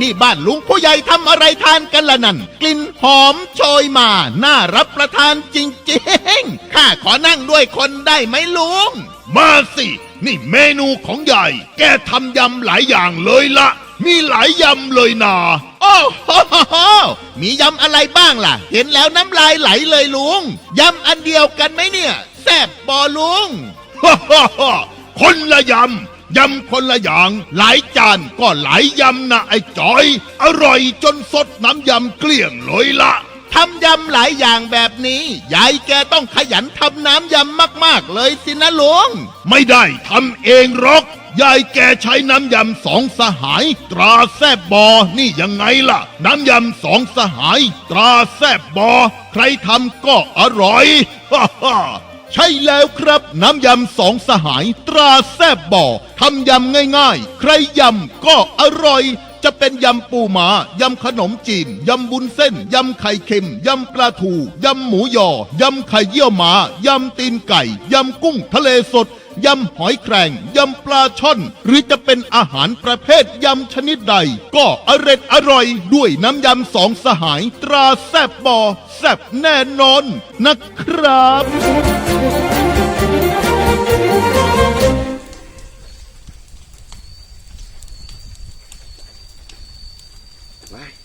นี่บ้านลุงผู้ใหญ่ทำอะไรทานกันละนั่น กลิ่นหอมโชยมา น่ารับประทานจริงๆ ข้าขอนั่งด้วยคนได้ไหมลุง มาสิ นี่เมนูของใหญ่ แกทำยำหลายอย่างเลยละ มีหลายยำเลยนา โอ้โห มียำอะไรบ้างล่ะ เห็นแล้วน้ำลายไหลเลยลุง ยำอันเดียวกันไหมเนี่ย แซ่บบอลุง ฮ่าฮ่าฮ่าคนละยำ ยำคนละอย่าง หลายจานก็หลายยำนะไอ้จอย อร่อยจนสดน้ำยำเกลี้ยงเลยละ ทำยำหลายอย่างแบบนี้ ยายแกต้องขยันทำน้ำยำมาก ๆ เลยสินะลุง ไม่ได้ทำเองหรอก ยายแกใช้น้ำยำสองสหาย ตราแซบบอ นี่ยังไงล่ะ น้ำยำสองสหาย ตราแซบบอ ใครทำก็อร่อยฮ่าฮ่าใช่แล้วครับ น้ำยำสองสหาย ตราแซบบ่อทำยำง่ายๆ ใครยำก็อร่อย จะเป็นยำปูหมา ยำขนมจีน ยำบุญเส้น ยำไข่เค็ม ยำปลาทู ยำหมูยอ ยำไข่เยี่ยวหมา ยำตีนไก่ ยำกุ้งทะเลสด ยำหอยแครงยำปลาช่อน หรือจะเป็นอาหารประเภทยำชนิดใด ก็อร็ดอร่อยด้วยน้ำยำสองสหาย ตราแซบบอแซบแน่นอนนะครับไป